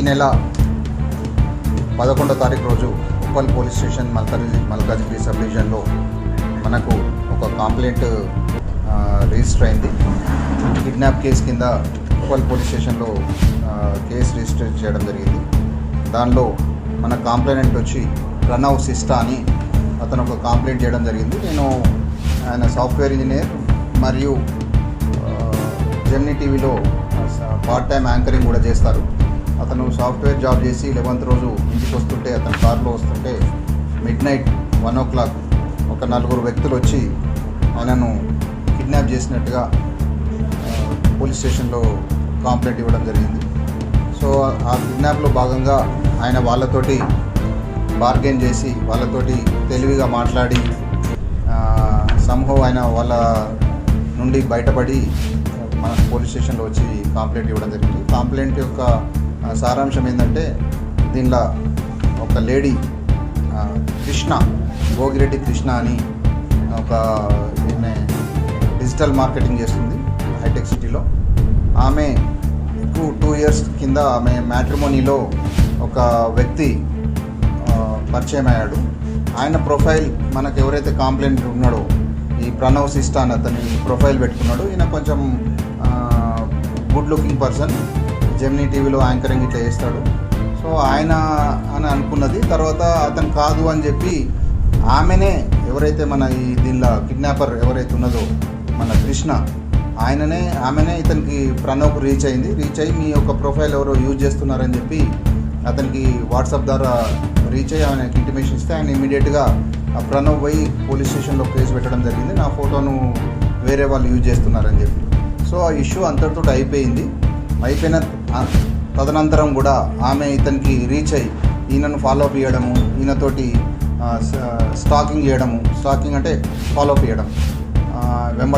ఈ నెల పదకొండో తారీఖు రోజు Uppal police station Malkaj Malkajgiri sub డివిజన్లో మనకు ఒక కంప్లైంట్ రిజిస్టర్ అయింది. కిడ్నాప్ కేసు కింద ఉప్పల్ పోలీస్ స్టేషన్లో కేసు రిజిస్టర్ చేయడం జరిగింది. దానిలో మన కంప్లైంట్ వచ్చి ప్రణవ్ సిస్టా అని అతను ఒక కంప్లైంట్ చేయడం జరిగింది. నేను ఆయన సాఫ్ట్వేర్ ఇంజనీర్ మరియు జెమ్నీ టీవీలో పార్ట్ టైం యాంకరింగ్ కూడా చేస్తారు. అతను సాఫ్ట్వేర్ జాబ్ చేసి లెవెంత్ రోజు ఇంటికి వస్తుంటే అతను కారులో వస్తుంటే midnight one o'clock ఒక నలుగురు వ్యక్తులు వచ్చి ఆయనను కిడ్నాప్ చేసినట్టుగా పోలీస్ స్టేషన్లో కంప్లైంట్ ఇవ్వడం జరిగింది. సో ఆ కిడ్నాప్లో భాగంగా ఆయన వాళ్ళతోటి బార్గెన్ చేసి వాళ్ళతోటి తెలివిగా మాట్లాడి సంభవ్ ఆయన వాళ్ళ నుండి బయటపడి మన పోలీస్ స్టేషన్లో వచ్చి కంప్లైంట్ ఇవ్వడం జరిగింది. కంప్లైంట్ యొక్క సారాంశం ఏంటంటే దీనిలో ఒక లేడీ కృష్ణ భోగిరెడ్డి కృష్ణ అని ఒక ఈమె డిజిటల్ మార్కెటింగ్ చేస్తుంది హైటెక్ సిటీలో. ఆమె టూ టూ ఇయర్స్ కింద ఆమె మ్యాట్రిమోనీలో ఒక వ్యక్తి పరిచయం అయ్యాడు. ఆయన ప్రొఫైల్ మనకు ఎవరైతే కాంప్లైంట్ ఉన్నాడో ఈ ప్రణవ్ సిస్టాన్ అతని ప్రొఫైల్ పెట్టుకున్నాడు. ఈయన కొంచెం గుడ్ లుకింగ్ పర్సన్. జెమినీ టీవీలో యాంకరింగ్ ఇట్లా చేస్తాడు. సో ఆయన అని అనుకున్నది. తర్వాత అతను కాదు అని చెప్పి ఆమెనే ఎవరైతే మన ఈ దీనిలో కిడ్నాపర్ ఎవరైతే ఉన్నదో మన కృష్ణ ఆయననే ఆమెనే ఇతనికి ప్రణవ్ రీచ్ అయింది. రీచ్ అయ్యి మీ యొక్క ప్రొఫైల్ ఎవరో యూజ్ చేస్తున్నారని చెప్పి అతనికి వాట్సాప్ ద్వారా రీచ్ అయ్యి ఆయనకి ఇంటిమేషన్ ఇస్తే ఆయన ఇమీడియట్గా ఆ ప్రణవ్ పోయి పోలీస్ స్టేషన్లో కేసు పెట్టడం జరిగింది. నా ఫోటోను వేరే వాళ్ళు యూజ్ చేస్తున్నారని చెప్పి. సో ఆ ఇష్యూ అంతటితో అయిపోయింది. అయిపోయిన తదనంతరం కూడా ఆమె ఇతనికి రీచ్ అయ్యి ఈయనను ఫాలో అప్ చేయడము ఈయనతోటి స్టాకింగ్ చేయడము స్టాకింగ్ అంటే ఫాలో అప్ చేయడం. వెంబడి